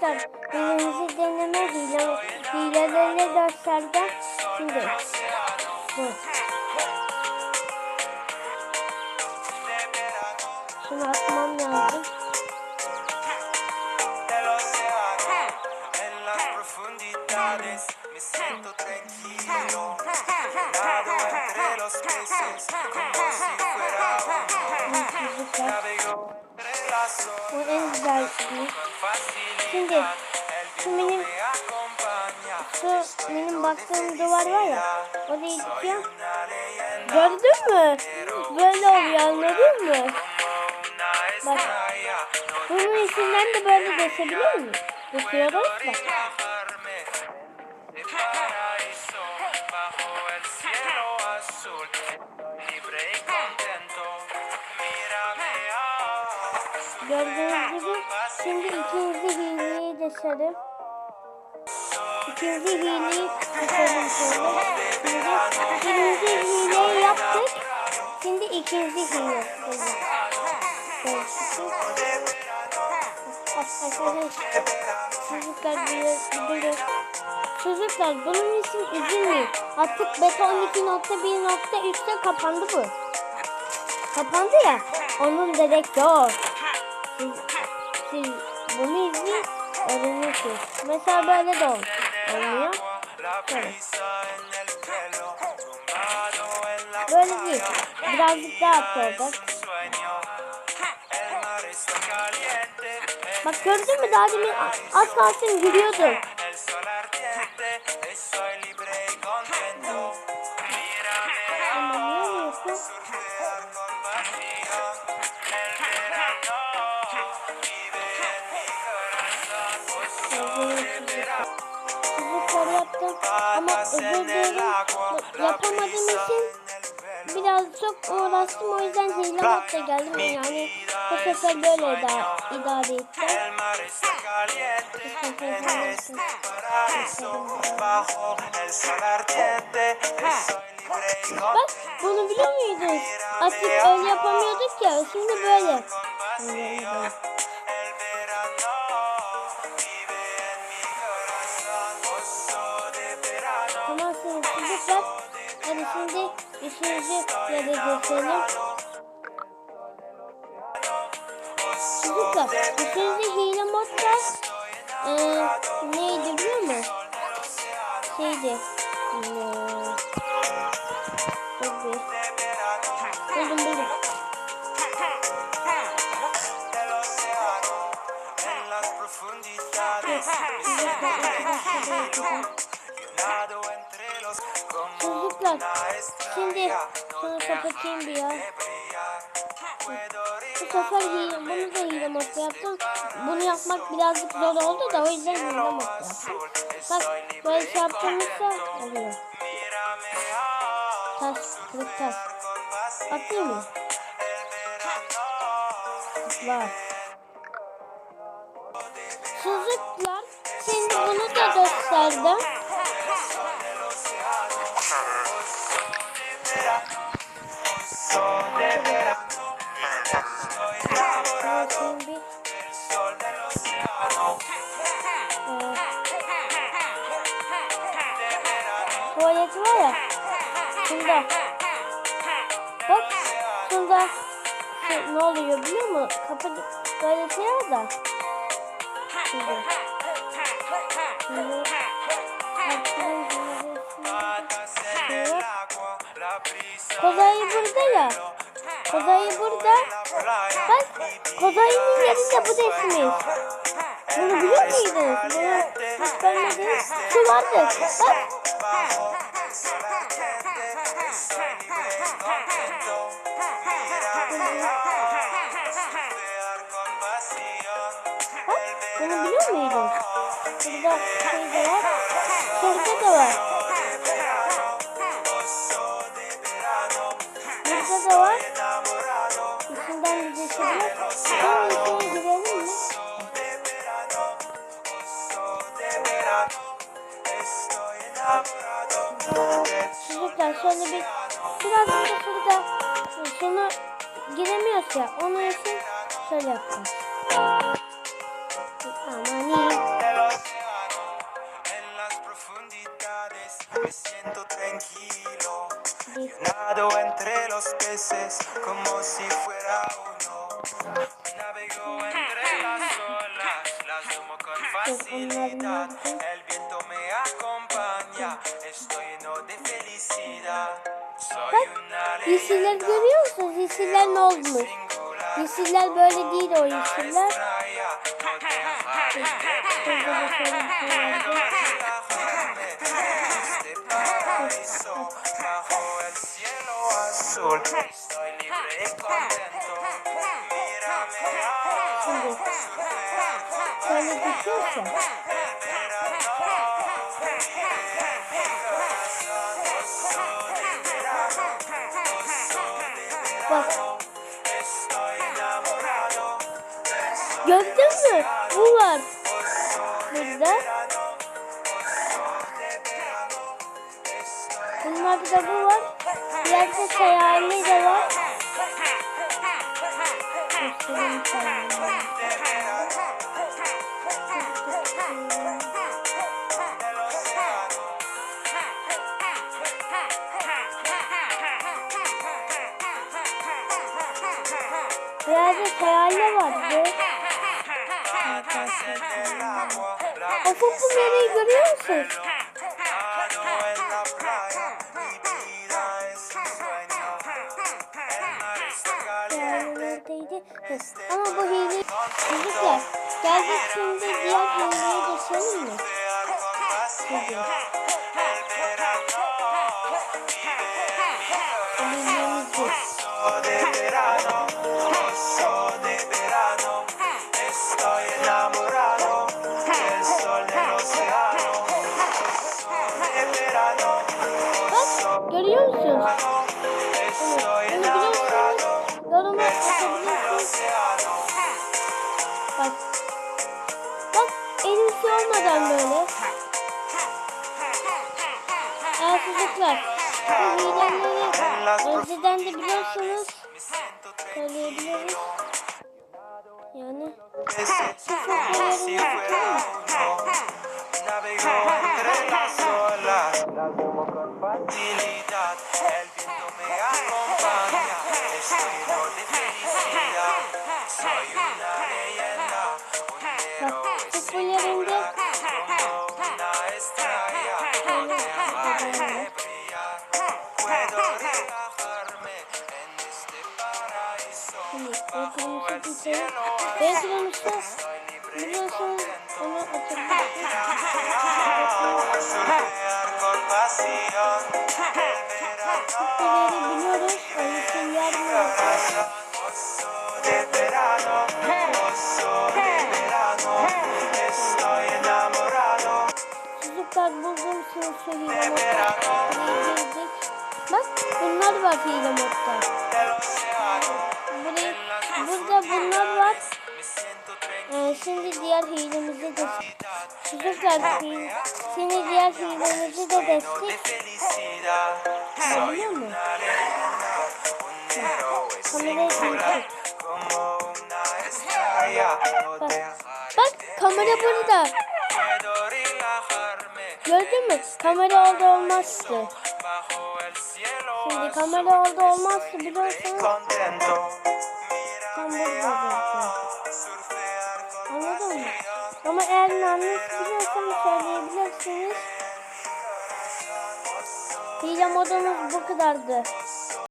Çocuklar birinci deneme hile, hilelerini göstereceğim. Şimdi bu. Şunu atmam lazım. me siento tranquilo. Entre los peces como si fuera. Çocuklar. Navego Bu en güzel bir. Şimdi şu benim şu benim baktığım duvar var ya gideceğim. Una leyenda Gördün mü? Böyle oluyor anladın mı? Bak bunun içinden de böyle geçebiliyor muyum? Geçiyoruz bak. Gördüğünüz gibi şimdi ikinci hileyi de sarım. İkinci hileyi sarım şöyle. Şimdi birinci hileyi yaptık. Şimdi ikinci hile. Çocuklar bilir. Çocuklar bunun için üzülmeyin. Artık beta 12.1.3'te kapandı bu. Kapandı ya. Onun direkt yok. Siz, bunu izleyin öğrenirsiniz. Mesela böyle de ol. Olmuyor. La Böyle değil. Birazcık daha at olacak. Bak gördün mü daha demin az kalsın gülüyordum. Çocuklar yaptım ama özür dilerim yapamadığım için biraz çok uğraştım o yüzden hile modda geldim yani bu sefer böyle da idare ettim. Bak bunu biliyor muydunuz? Artık öyle yapamıyorduk ya şimdi böyle. Çocuklar hadi şimdi üçüncü yere geçelim. Çocuklar üçüncü hile modda eee neydi biliyor musun? Şeydi. Eee, şunu kapatayım bir ya. Bu sefer hile, bunu da hile modda yaptım. Bunu yapmak birazcık zor oldu da o yüzden hile modda yaptım. Bak böyle şey yaptığımızda oluyor. Taş, kırık pasión. Atayım mı? Var. Çocuklar şimdi bunu da gösterdim. Şunda. Bak. Şunda. Şu, ne oluyor biliyor musun? Kapı böyle şey var da. Şurada. Kozayı burada ya. Kozayı burada. Bak. Kozayının yerinde bu resmi. Bunu biliyor muydunuz? Bunu hiç görmediniz. Şu vardı. Bak. Var. Burada da var. İçinden bir geçebilir. Bunun içine girelim mi? Çocuklar şöyle bir biraz da şurada şunu giremiyoruz ya onun için şöyle yapacağız. Aman iyi. Me siento tranquilo. Nado entre los peces como si fuera uno. Navego entre las olas, las tomo con facilidad. El viento me acompaña, estoy lleno de felicidad. Soy una Yeşiller leyenda görüyor musunuz? Yeşiller ne olmuş? Yeşiller böyle değil o yeşiller. Paraíso bajo el cielo azul. Estoy libre y contento. Mírame ahora. Gördün mü? Bu var burada. Bunlarda da bu var. Diğerde hayali de var. Göstereyim hayalini. Diğerde hayali vardı. O popüleri görüyor musunuz? Şimdi diğer hileye geçelim mi? Crear con pasión. Olmadan böyle. Çocuklar bu hileleri önceden de siento söyleyebiliriz. Yani Ese como biliyoruz. O yüzden yarın oso de verano, oso de verano. Estoy enamorado. Çocuklar bulduğum sınıfı hile modda. Bak bunlar var hile modda. Buraya, burada bunlar var. Ee, şimdi diğer hilemizi de Çocuklar şimdi diğer hilemizi de destek. Biliyor musun? Kamerayı singular. çek. Como una estrella. No Bak, bak kamera burada. Gördün mü? Kamera oldu olmazdı. Şimdi kamera oldu olmazdı Estoy libre y biliyorsanız contento. tam Mírame burada zaten. ahora, surfear con Anladın mı? Ama eğer yanlış biliyorsanız söyleyebilirsiniz. Hile modumuz bu kadardı.